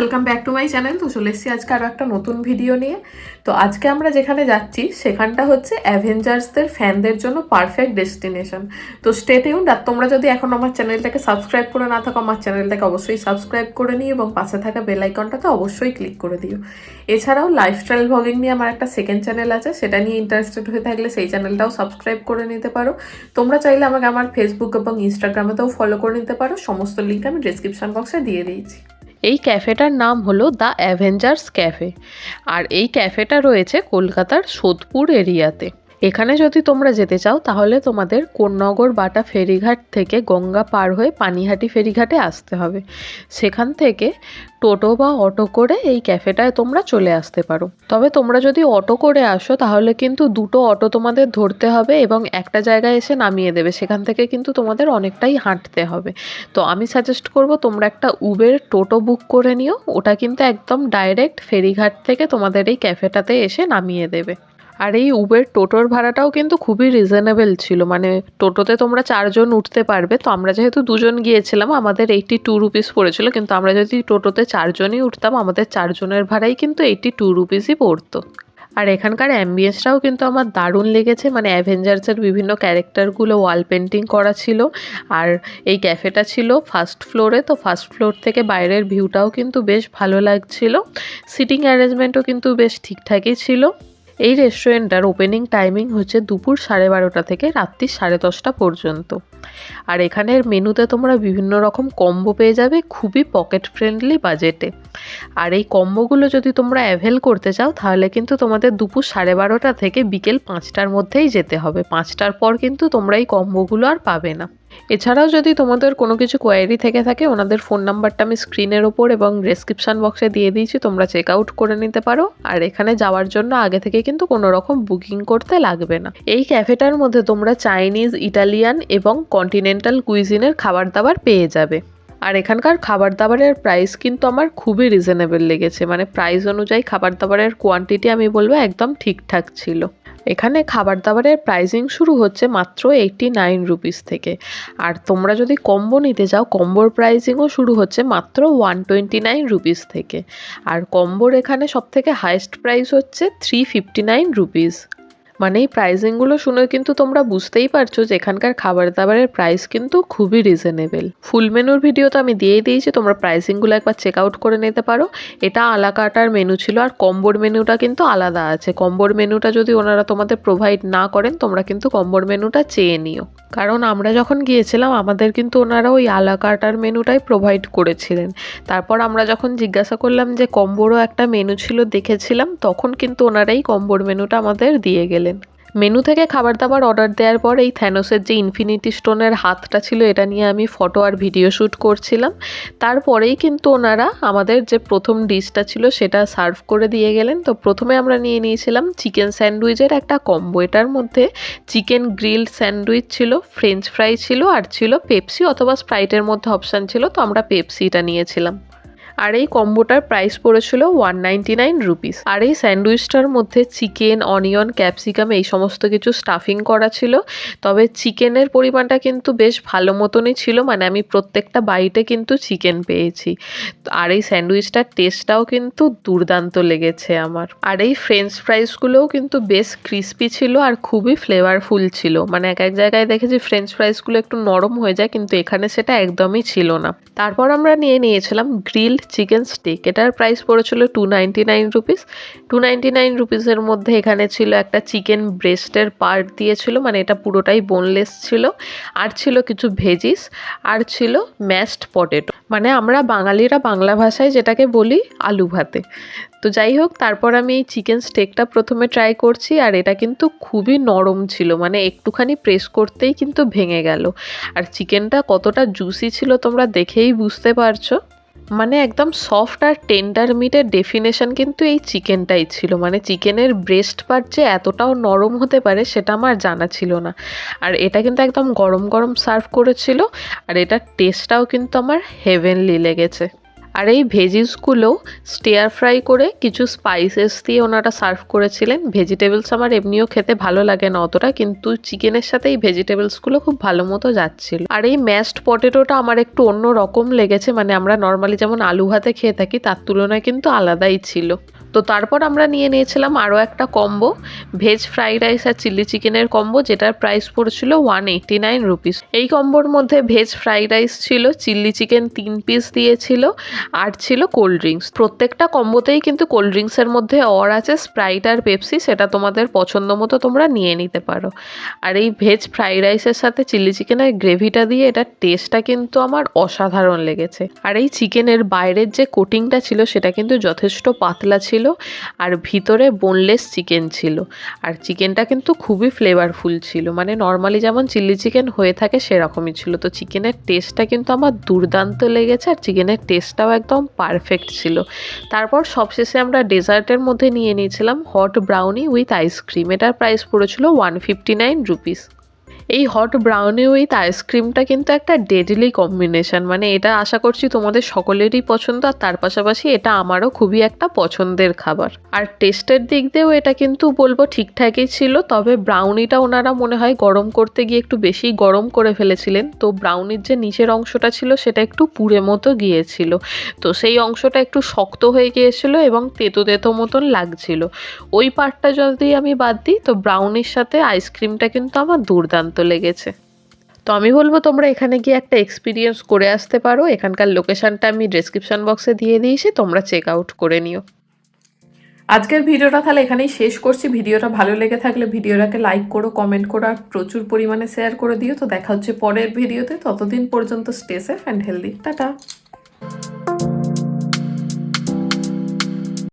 Welcome back to my channel তো চলে এসেছি আজকে আরও একটা নতুন ভিডিও নিয়ে। তো আজকে আমরা যেখানে যাচ্ছি, সেখানটা হচ্ছে অ্যাভেঞ্জার্সদের ফ্যানদের জন্য পারফেক্ট ডেস্টিনেশন তো স্টে টিউন্ড আর তোমরা যদি এখন আমার চ্যানেলটাকে সাবস্ক্রাইব করে না থাকো, আমার চ্যানেলটাকে অবশ্যই সাবস্ক্রাইব করে নিও এবং পাশে থাকা বেল আইকনটাতে অবশ্যই ক্লিক করে দিও। এছাড়াও লাইফস্টাইল ভ্লগিং নিয়ে আমার একটা সেকেন্ড চ্যানেল আছে, সেটা নিয়ে ইন্টারেস্টেড হয়ে থাকলে সেই চ্যানেলটাও সাবস্ক্রাইব করে নিতে পারো। তোমরা চাইলে আমাকে আমার ফেসবুক এবং ইনস্টাগ্রামেতেও ফলো করে নিতে পারো। সমস্ত লিঙ্ক আমি ডিসক্রিপশন বক্সে দিয়ে দিয়েছি। এই ক্যাফেটার নাম হলো দ্য অ্যাভেঞ্জার্স ক্যাফে। আর এই ক্যাফেটা রয়েছে কলকাতার সোদপুর এরিয়াতে। এখানে যদি তোমরা যেতে চাও, তাহলে তোমাদের কোন্নগর বাটা ফেরিঘাট থেকে গঙ্গা পার হয়ে পানিহাটি ফেরিঘাটে আসতে হবে। সেখান থেকে টোটো বা অটো করে এই ক্যাফেটায় তোমরা চলে আসতে পারো। তবে তোমরা যদি অটো করে আসো, তাহলে কিন্তু দুটো অটো তোমাদের ধরতে হবে এবং একটা জায়গায় এসে নামিয়ে দেবে। সেখান থেকে কিন্তু তোমাদের অনেকটাই হাঁটতে হবে। তো আমি সাজেস্ট করব, তোমরা একটা উবের টোটো বুক করে নিও। ওটা কিন্তু একদম ডাইরেক্ট ফেরিঘাট থেকে তোমাদের এই ক্যাফেটাতে এসে নামিয়ে দেবে। আর এই উবের টোটোর ভাড়াটাও কিন্তু খুবই রিজনেবল ছিল। মানে টোটোতে তোমরা চারজন উঠতে পারবে। তো আমরা যেহেতু দুজন গিয়েছিলাম, আমাদের এইটি টু রুপিস পড়েছিল। কিন্তু আমরা যদি টোটোতে চারজনই উঠতাম, আমাদের চারজনের ভাড়াই কিন্তু এইটি টু রুপিসই পড়তো। আর এখানকার অ্যাম্বিয়েন্সটাও কিন্তু আমার দারুণ লেগেছে। মানে অ্যাভেঞ্জার্সের বিভিন্ন ক্যারেক্টারগুলো ওয়াল পেন্টিং করা ছিল। আর এই ক্যাফেটা ছিল ফার্স্ট ফ্লোরে তো ফার্স্ট ফ্লোর থেকে বাইরের ভিউটাও কিন্তু বেশ ভালো লাগছিল। সিটিং অ্যারেঞ্জমেন্টও কিন্তু বেশ ঠিকঠাকই ছিল। এই রেস্টুরেন্টটার ওপেনিং টাইমিং হচ্ছে দুপুর সাড়ে বারোটা থেকে রাত্রি সাড়ে দশটা পর্যন্ত। আর এখানের মেনুতে তোমরা বিভিন্ন রকম কম্বো পেয়ে যাবে খুবই পকেট ফ্রেন্ডলি বাজেটে আর এই কম্বোগুলো যদি তোমরা অ্যাভেল করতে চাও, তাহলে কিন্তু তোমাদের দুপুর সাড়ে বারোটা থেকে বিকেল পাঁচটার মধ্যেই যেতে হবে। পাঁচটার পর কিন্তু তোমরা এই কম্বোগুলো আর পাবে না। এছাড়াও যদি তোমাদের কোনো কিছু কোয়ারি থেকে থাকে, ওনাদের ফোন নাম্বারটা আমি স্ক্রিনের ওপর এবং ডেসক্রিপশান বক্সে দিয়ে দিয়েছি, তোমরা চেক আউট করে নিতে পারো। আর এখানে যাওয়ার জন্য আগে থেকে কিন্তু কোনো রকম বুকিং করতে লাগবে না। এই ক্যাফেটার মধ্যে তোমরা চাইনিজ ইটালিয়ান এবং কন্টিনেন্টাল কুইজিনের খাবার দাবার পেয়ে যাবে। আর এখানকার খাবার দাবারের প্রাইস কিন্তু আমার খুবই রিজনেবল লেগেছে। মানে প্রাইস অনুযায়ী খাবার দাবারের কোয়ান্টিটি আমি বলব একদম ঠিকঠাক ছিল। এখানে খাবার দাবারের প্রাইসিং শুরু হচ্ছে মাত্র এইটটি নাইন রুপিস থেকে। আর তোমরা যদি কম্বো নিতে যাও কম্বোর প্রাইসিংও শুরু হচ্ছে মাত্র ওয়ান টোয়েন্টি নাইন রুপিস থেকে। আর কম্বোর এখানে সবথেকে হাইয়েস্ট প্রাইস হচ্ছে থ্রি ফিফটি নাইন রুপিস মানে এই প্রাইসিংগুলো শুনে কিন্তু তোমরা বুঝতেই পারছ যে এখানকার খাবার দাবারের প্রাইস কিন্তু খুবই রিজনেবল ফুল মেনুর ভিডিও তো আমি দিয়েই দিয়েছি, তোমরা প্রাইসিংগুলো একবার চেক আউট করে নিতে পারো। এটা আলাকাটার মেনু ছিল আর কম্বোর মেনুটা কিন্তু আলাদা আছে। কম্বোর মেনুটা যদি ওনারা তোমাদের প্রোভাইড না করেন, তোমরা কিন্তু কম্বোর মেনুটা চেয়ে নিও। কারণ আমরা যখন গিয়েছিলাম, আমাদের কিন্তু ওনারা ওই আলাকাটার মেনুটাই প্রোভাইড করেছিলেন। তারপর আমরা যখন জিজ্ঞাসা করলাম যে কম্বোরও একটা মেনু ছিল দেখেছিলাম, তখন কিন্তু ওনারাই কম্বোর মেনুটা আমাদের দিয়ে গেলেন। মেনু থেকে খাবার দাবার অর্ডার দেওয়ার পর এই থ্যানোসের যে ইনফিনিটি স্টোনের হাতটা ছিল, এটা নিয়ে আমি ফটো আর ভিডিও শ্যুট করছিলাম। তারপরেই কিন্তু ওনারা আমাদের যে প্রথম ডিশটা ছিল, সেটা সার্ভ করে দিয়ে গেলেন। তো প্রথমে আমরা নিয়ে নিয়েছিলাম চিকেন স্যান্ডউইচের একটা কম্বো এটার মধ্যে চিকেন গ্রিলড স্যান্ডউইচ ছিল ফ্রেঞ্চ ফ্রাই ছিল, আর ছিল পেপসি অথবা স্প্রাইটের মধ্যে অপশান ছিল। তো আমরা পেপসিটা নিয়েছিলাম। আর এই কম্বোটার প্রাইস পড়েছিল ওয়ান নাইনটি নাইন রুপিস আর এই স্যান্ডউইচটার মধ্যে চিকেন অনিয়ন ক্যাপসিকাম এই সমস্ত কিছু স্টাফিং করা ছিল। তবে চিকেনের পরিমাণটা কিন্তু বেশ ভালো মতনই ছিল মানে আমি প্রত্যেকটা বাইটে কিন্তু চিকেন পেয়েছি। আর এই স্যান্ডউইচটার টেস্টটাও কিন্তু দুর্দান্ত লেগেছে আমার। আর এই ফ্রেঞ্চ ফ্রাইসগুলোও কিন্তু বেশ ক্রিস্পি ছিল আর খুবই ফ্লেভারফুল ছিল। মানে এক এক জায়গায় দেখেছি ফ্রেঞ্চ ফ্রাইসগুলো একটু নরম হয়ে যায়, কিন্তু এখানে সেটা একদমই ছিল না। তারপর আমরা নিয়ে নিয়েছিলাম গ্রিলড চিকেন স্টেক। এটার প্রাইস পড়েছিল two ninety nine rupees two ninety nine রুপিসের মধ্যে এখানে ছিল একটা চিকেন ব্রেস্টের পার্ট দিয়েছিল মানে এটা পুরোটাই বোনলেস ছিল। আর ছিল কিছু ভেজিস আর ছিল ম্যাশড পটেটো মানে আমরা বাঙালিরা বাংলা ভাষায় যেটাকে বলি আলু ভাতে। তো যাই হোক, তারপর আমি এই চিকেন স্টেকটা প্রথমে ট্রাই করছি, আর এটা কিন্তু খুবই নরম ছিল। মানে একটুখানি প্রেস করতেই কিন্তু ভেঙে গেল। আর চিকেনটা কতটা জুসি ছিল তোমরা দেখেই বুঝতে পারছ। মানে একদম সফট আর টেন্ডার মিটের ডেফিনেশন কিন্তু এই চিকেনটাই ছিল। মানে চিকেনের ব্রেস্ট পার্ট যে এতটাও নরম হতে পারে সেটা আমার জানা ছিল না। আর এটা কিন্তু একদম গরম গরম সার্ভ করেছিল, আর এটার টেস্টটাও কিন্তু আমার হেভেনলি লেগেছে। আর এই ভেজিসগুলো স্টেয়ার ফ্রাই করে কিছু স্পাইসেস দিয়ে ওনারা সার্ভ করেছিলেন। ভেজিটেবলস আমার এমনিও খেতে ভালো লাগে না অতটা, কিন্তু চিকেনের সাথে এই ভেজিটেবলসগুলো খুব ভালো মতো যাচ্ছিল। আর এই ম্যাশড পটেটোটা আমার একটু অন্য রকম লেগেছে মানে আমরা নর্মালি যেমন আলু ভাতে খেয়ে থাকি, তার তুলনায় কিন্তু আলাদাই ছিল। তো তারপর আমরা নিয়ে নিয়েছিলাম আরও একটা কম্বো, ভেজ ফ্রাইড রাইস আর চিলি চিকেনের কম্বো যেটার প্রাইস পড়েছিল ওয়ান এইটটি নাইন রুপিস এই কম্বোর মধ্যে ভেজ ফ্রাইড রাইস ছিল, চিলি চিকেন তিন পিস দিয়েছিল আর ছিল কোল্ড ড্রিঙ্কস। প্রত্যেকটা কম্বোতেই কিন্তু কোল্ড ড্রিঙ্কসের মধ্যে অর আছে স্প্রাইট আর পেপসি, সেটা তোমাদের পছন্দ মতো তোমরা নিয়ে নিতে পারো। আর এই ভেজ ফ্রাইড রাইসের সাথে চিলি চিকেনের গ্রেভিটা দিয়ে এটার টেস্টটা কিন্তু আমার অসাধারণ লেগেছে। আর এই চিকেনের বাইরের যে কোটিংটা ছিল সেটা কিন্তু যথেষ্ট পাতলা ছিল আর ভিতরে বোনলেস চিকেন ছিল। আর চিকেনটা কিন্তু খুবই ফ্লেভারফুল ছিল। মানে নর্মালি যেমন চিলি চিকেন হয়ে থাকে সেরকমই ছিল। তো চিকেনের টেস্টটা কিন্তু আমার দুর্দান্ত লেগেছে আর চিকেনের টেস্টটাও একদম পারফেক্ট ছিল। তারপর সবশেষে আমরা ডেজার্টের মধ্যে নিয়ে নিয়েছিলাম hot brownie with ice cream এটার প্রাইস পড়েছিল ওয়ান ফিফটি নাইন রুপিস এই হট ব্রাউনি উইথ আইসক্রিমটা কিন্তু একটা ডেডলি কম্বিনেশন মানে এটা আশা করছি তোমাদের সকলেরই পছন্দ, আর তার পাশাপাশি এটা আমারও খুবই একটা পছন্দের খাবার। আর টেস্টের দিক দিয়েও এটা কিন্তু বলব ঠিকঠাকই ছিল, তবে ব্রাউনিটা ওনারা মনে হয় গরম করতে গিয়ে একটু বেশি গরম করে ফেলেছিলেন। তো ব্রাউনির যে নিচের অংশটা ছিল, সেটা একটু পুড়ে মতো গিয়েছিল। তো সেই অংশটা একটু শক্ত হয়ে গিয়েছিল এবং তেতো তেতো মতন লাগছিল। ওই পার্টটা যদি আমি বাদ দিই, তো ব্রাউনির সাথে আইসক্রিমটা কিন্তু আমার দুর্দান্ত লেগেছে। তো আমি বলব তোমরা এখানে গিয়ে একটা এক্সপিরিয়েন্স করে আসতে পারো। এখানকার লোকেশনটা আমি ডেসক্রিপশন বক্সে দিয়ে দিয়েছি, তোমরা চেক আউট করে নিও। আজকের ভিডিওটা তাহলে এখানেই শেষ করছি। ভিডিওটা ভালো লেগে থাকলে ভিডিওটাকে লাইক করো কমেন্ট করো, আর প্রচুর পরিমাণে শেয়ার করে দিও। তো দেখা হচ্ছে পরের ভিডিওতে। ততদিন পর্যন্ত stay safe and healthy tata.